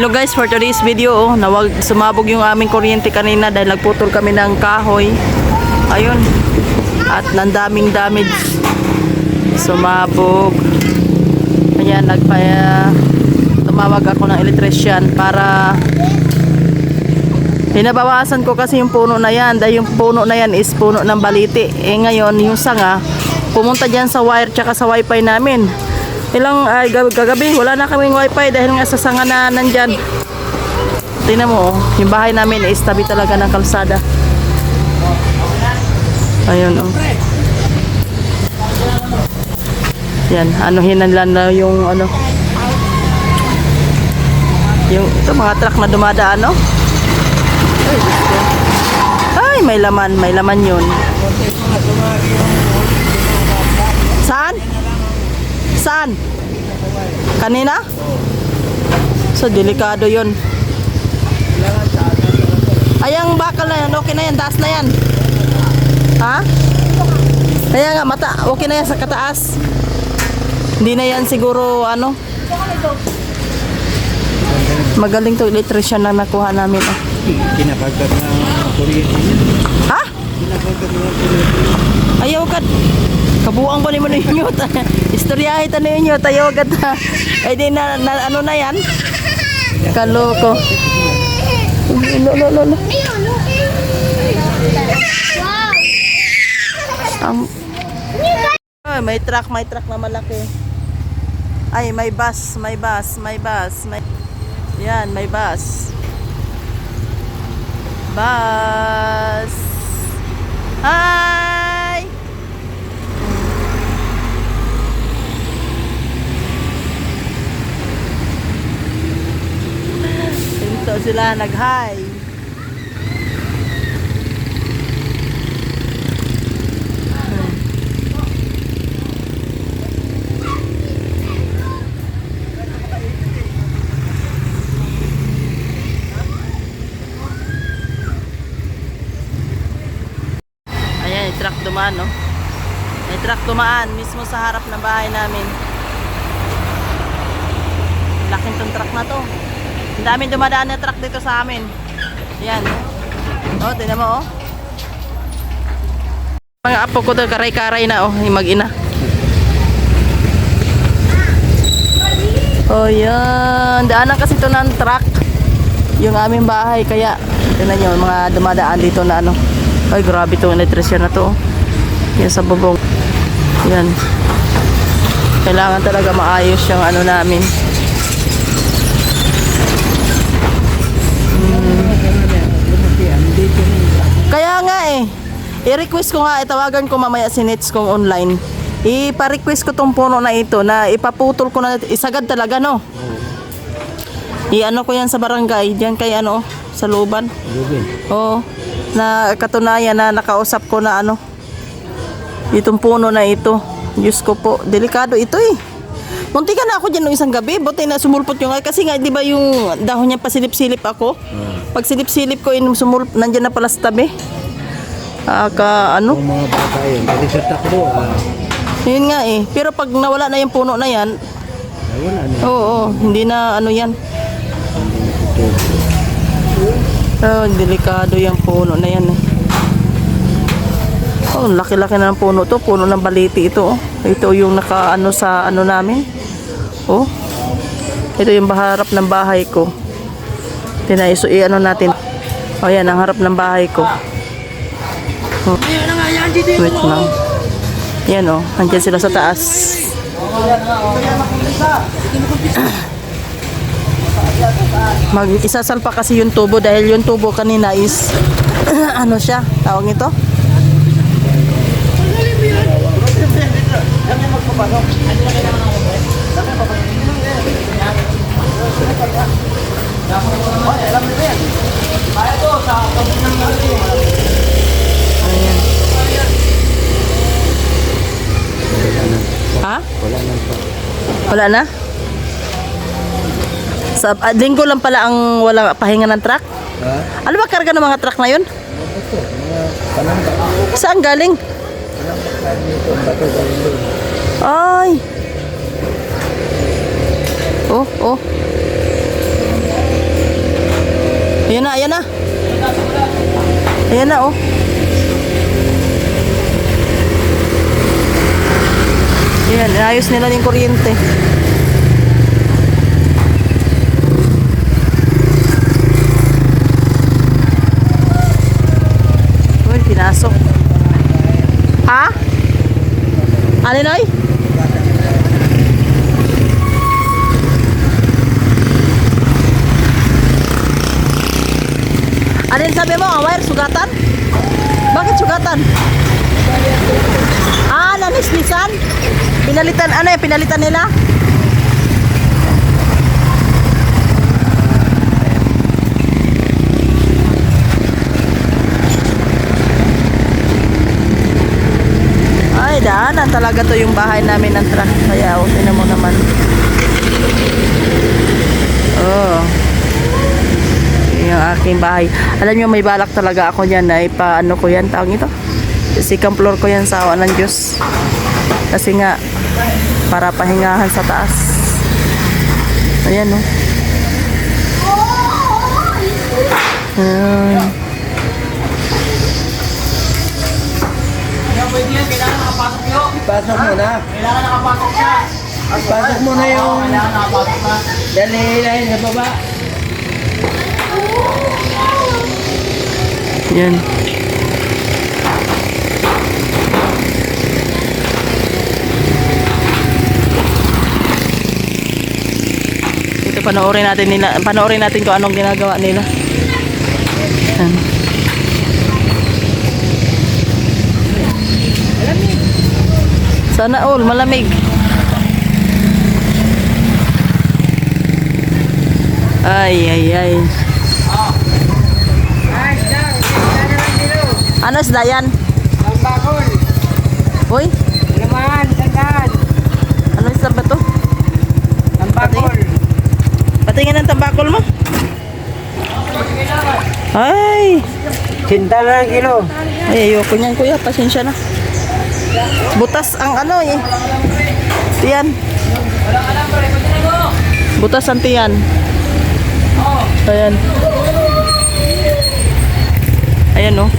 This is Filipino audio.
Hello guys, for today's video, oh, nawag, sumabog yung aming kuryente kanina dahil nagputol kami ng kahoy. Ayun. At nandaming damage. Sumabog. Kaya nagpaya tumawag ako ng electrician para Pinabawasan ko kasi yung puno na yan dahil yung puno na yan is puno ng baliti. Eh ngayon, yung sanga, pumunta dyan sa wire tsaka sa wifi namin. Ilang ay, gab- kagabi, wala na kaming wifi dahil nga sa sanga na nandyan. Tingnan mo, oh, yung bahay namin is tabi talaga ng kalsada. Ayun, oh. Yan, anuhin na lang na yung ano. Yung ito mga truck na dumadaan, no? Ay, Diyos ko. Ay, may laman, may laman yun. Saan? Saan? Kanina? So, delikado yun. Ay, ang bakal na yan, okay na yan, taas na yan. Ha? Kaya nga, mata, okay na yan sa kataas. Hindi na yan siguro, ano, magaling to electrician na nakuha namin. Oh. Kinapagkat ng kuryente. Ha? Kinapagkat ng kuryente. Ayaw ka. Kabuang pa ni mo ninyo. Istoryahe ta ninyo. Tayo ta. Ay di na, na ano na yan? Kaloko. Lo, lo, lo, lo. Um, ay, may truck, may truck na malaki. Ay, may bus, may bus, may bus, may... Yan, may bus. Bus. Hi! Sila nag-hi. Ayan, truck dumaan, no? May truck dumaan mismo sa harap ng bahay namin. Laking tong truck na to. Ang daming dumadaan na truck dito sa amin. Ayan. Oh, tingnan mo, oh. Mga apo ko doon, karay-karay na, oh. Yung mag-ina. Oh, yan. Daanan kasi ito ng truck. Yung aming bahay. Kaya, tingnan nyo, mga dumadaan dito na ano. Ay, grabe itong electrician na to. oh. Yan sa bubong. Yan. Kailangan talaga maayos yung ano namin. Kaya nga eh. I-request ko nga, itawagan ko mamaya si Nets kong online. Ipa-request ko tong puno na ito na ipaputol ko na, isagad talaga no. I-ano ko yan sa barangay, diyan kay ano, sa Luban. Lubin. Oo. Na katunayan na nakausap ko na ano. Itong puno na ito. Diyos ko po, delikado ito eh. Munti ka na ako dyan nung isang gabi, buti na sumulpot yung kasi nga di ba yung dahon niya pasilip-silip ako. Pag silip-silip ko, in, sumulp, nandyan na pala sa tabi. Ka, ano? Ang mga bata yun. Kasi sa takbo, ah, Yun nga eh. Pero pag nawala na yung puno na yan, ay, wala na. oo, oo, hindi na ano yan. Oh, delikado yung puno na yan eh. Oh, laki-laki na ng puno to. Puno ng baliti ito. Oh. Ito yung naka ano sa ano namin. Oh. Ito yung baharap ng bahay ko. Tinaiso i-ano natin. Oh, yan ang harap ng bahay ko. Oh. Wait lang. Yan oh, andyan sila sa taas. Mag isasalpa kasi yung tubo dahil yung tubo kanina is ano siya, tawag nito? Ha? Wala na pa. Wala na? Sa ah, linggo lang pala ang wala pahinga ng truck? Ha? Ano ba karga ng mga truck na yun? Ito, mga. Saan galing? Ay. Oh, oh. Ayan na, ayan na. Ayan na, oh. Ayan, ayos nila yung kuryente. Uy, pinasok. Ha? Alin ay? Alin sabi mo, aware, sugatan? Bakit sugatan? Ah, nanisnisan? Pinalitan, ano yung pinalitan nila? Ay, daanan talaga to yung bahay namin ng truck. Kaya, oh, tinan mo naman. Oh. Yung aking bahay. Alam nyo, may balak talaga ako yan na ipaano ko yan, tawag ito. Second floor ko yan sa awa ng Diyos. Kasi nga, para pahingahan sa taas. Ayan, oh. Ayan. Ipasok mo na. Kailangan nakapasok siya. Ipasok mo na yung Kailangan nakapasok na. dalilain sa baba. Yan. Ito panoorin natin nila, panoorin natin kung anong ginagawa nila. Yan. Sana all malamig. Ay ay ay. Ano isda yan? Tambakol. Uy, Naman, sandaan. ano isda ba to? Tambakol. Patingin ang tambakol mo. Ay, Sinta na lang kilo. ay ayoko niyan kuya, pasensya na. Butas ang ano eh. Tiyan. Butas ang tiyan. Ayan. Ayan oh.